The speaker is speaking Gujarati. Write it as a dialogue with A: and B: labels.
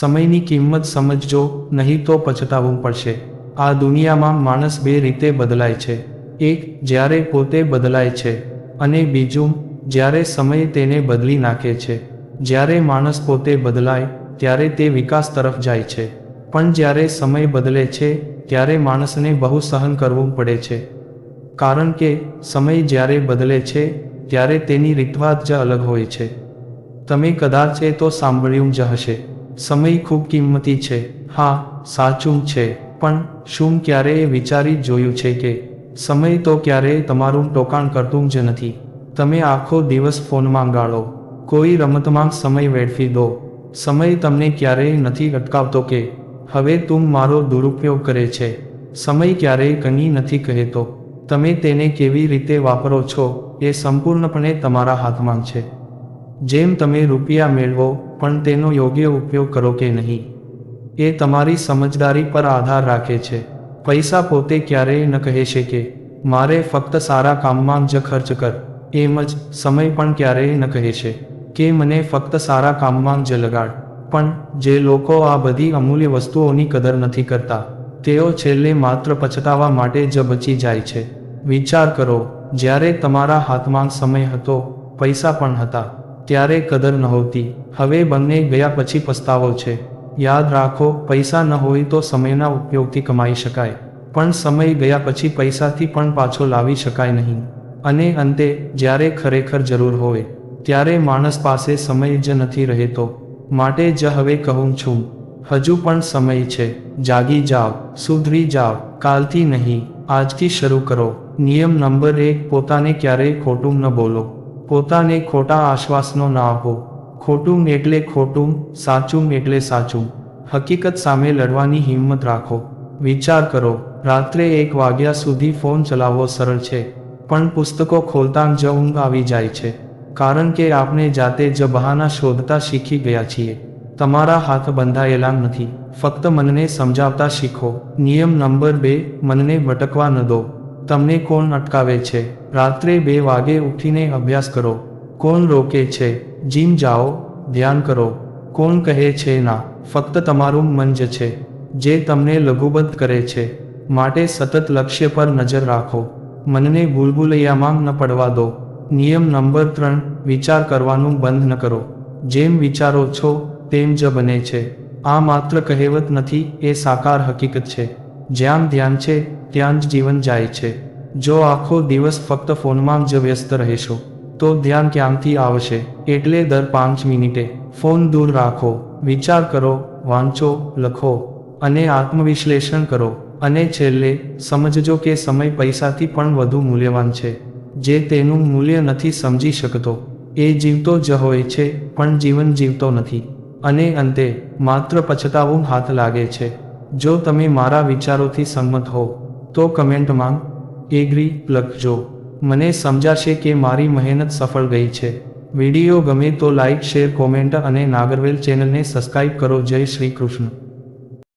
A: સમયની કિંમત સમજજો, નહીં તો પછતાવવું પડશે. આ દુનિયામાં માણસ બે રીતે બદલાય છે. એક, જ્યારે પોતે બદલાય છે, અને બીજું, જ્યારે સમય તેને બદલી નાખે છે. જ્યારે માણસ પોતે બદલાય, ત્યારે તે વિકાસ તરફ જાય છે. પણ જ્યારે સમય બદલે છે, ત્યારે માણસને બહુ સહન કરવું પડે છે. કારણ કે, સમય જ્યારે બદલે છે, ત્યારે તેની રીતવાત જ અલગ હોય છે. તમે કદાચ એ તો સાંભળ્યું જ હશે. સમય ખૂબ કિંમતી છે. હા, સાચું છે, પણ શું ક્યારેય વિચારી જોયું છે કે સમય તો ક્યારેય તમારું ટોકાણ કરતું જ નથી. તમે આખો દિવસ ફોનમાં ગાળો. કોઈ રમતમાં સમય વેડફી દો. સમય તમને ક્યારેય નથી અટકાવતો કે હવે તું મારો દુરુપયોગ કરે છે. સમય ક્યારેય કંઈ નથી કહેતો. તમે તેને કેવી રીતે વાપરો છો એ સંપૂર્ણપણે તમારા હાથમાં છે. જેમ તમે રૂપિયા મેળવો, પણ તેનો યોગ્ય ઉપયોગ કરો કે નહીં. એ તમારી સમજદારી પર આધાર રાખે છે. પૈસા પોતે ક્યારેય ન કહેશે કે, મારે ફક્ત સારા કામમાં જ ખર્ચ કર. એમ જ સમય પણ ક્યારેય ન કહે છે કે, મને ફક્ત સારા કામમાં જ લગાડ. પણ જે લોકો આ બધી અમૂલ્ય વસ્તુઓની કદર નથી કરતા, તેઓ છેલ્લે માત્ર પછતાવા માટે જ બચી જાય છે. વિચાર કરો, જ્યારે તમારા હાથમાં સમય હતો, પૈસા પણ હતા. ત્યારે કદર નહોતી હવે બંને ગયા પછી પસ્તાવો છે. યાદ રાખો, પૈસા ન હોય તો સમયના ઉપયોગથી કમાઈ શકાય. પણ સમય ગયા પછી પૈસાથી પણ પાછો લાવી શકાય નહીં. અને અંતે, જ્યારે ખરેખર જરૂર હોય, ત્યારે માણસ પાસે સમય જ નથી રહેતો. માટે જ હવે કહું છું, હજુ પણ સમય છે. જાગી જાઓ, સુધરી જાઓ, કાલથી નહીં, આજથી શરૂ કરો. નિયમ નંબર એક, પોતાને ક્યારેય ખોટું ન બોલો. પોતાને ખોટા આશ્વાસનો ના આપો. ખોટું એટલે ખોટું, સાચું એટલે સાચું. હકીકત સામે લડવાની હિંમત રાખો. વિચાર કરો, રાત્રે એક વાગ્યા સુધી ફોન ચલાવવો સરળ છે. પણ પુસ્તકો ખોલતા જ ઊંઘ આવી જાય છે. કારણ કે આપણે જાતે જ બહાના શોધતા શીખી ગયા છીએ. તમારા હાથ બંધાયેલા નથી. ફક્ત મનને સમજાવતા શીખો. નિયમ નંબર બે, મનને ભટકવા ન દો. તમને કોણ અટકાવે છે? રાત્રે બે વાગે ઉઠીને અભ્યાસ કરો. કોણ રોકે છે? જીમ જાઓ, ધ્યાન કરો. કોણ કહે છે, ના, ફક્ત તમારું મન જ છે, જે તમને લઘુબદ્ધ કરે છે. માટે સતત લક્ષ્ય પર નજર રાખો. મનને ભૂલભૂલૈયામાં ન પડવા દો. નિયમ નંબર ત્રણ, વિચાર કરવાનું બંધ ન કરો. જેમ વિચારો છો, તેમ જ બને છે. આ માત્ર કહેવત નથી, એ સાકાર હકીકત છે. જ્યાં ધ્યાન છે, ત્યાં જ જીવન જાય છે. જો આખો દિવસ ફક્ત ફોનમાં જ વ્યસ્ત રહેશો, તો ધ્યાન ક્યાંથી આવશે? એટલે દર પાંચ મિનિટે ફોન દૂર રાખો, વિચાર કરો, વાંચો, લખો અને આત્મવિશ્લેષણ કરો. અને છેલ્લે, સમજજો કે સમય પૈસાથી પણ વધુ મૂલ્યવાન છે. જે તેનું મૂલ્ય નથી સમજી શકતો. એ જીવતો જ હોય છે, પણ જીવન જીવતો નથી. અને અંતે, માત્ર પછતાવું હાથ લાગે છે. જો તમે મારા વિચારોથી સંમત હો, તો કમેન્ટમાં, એગ્રી લખજો મને સમજાશે કે મારી મહેનત સફળ ગઈ છે. વીડિયો ગમે તો લાઇક શેર, કોમેન્ટ અને નાગરવેલ ચેનલને સબસ્ક્રાઈબ કરો. જય શ્રી કૃષ્ણ.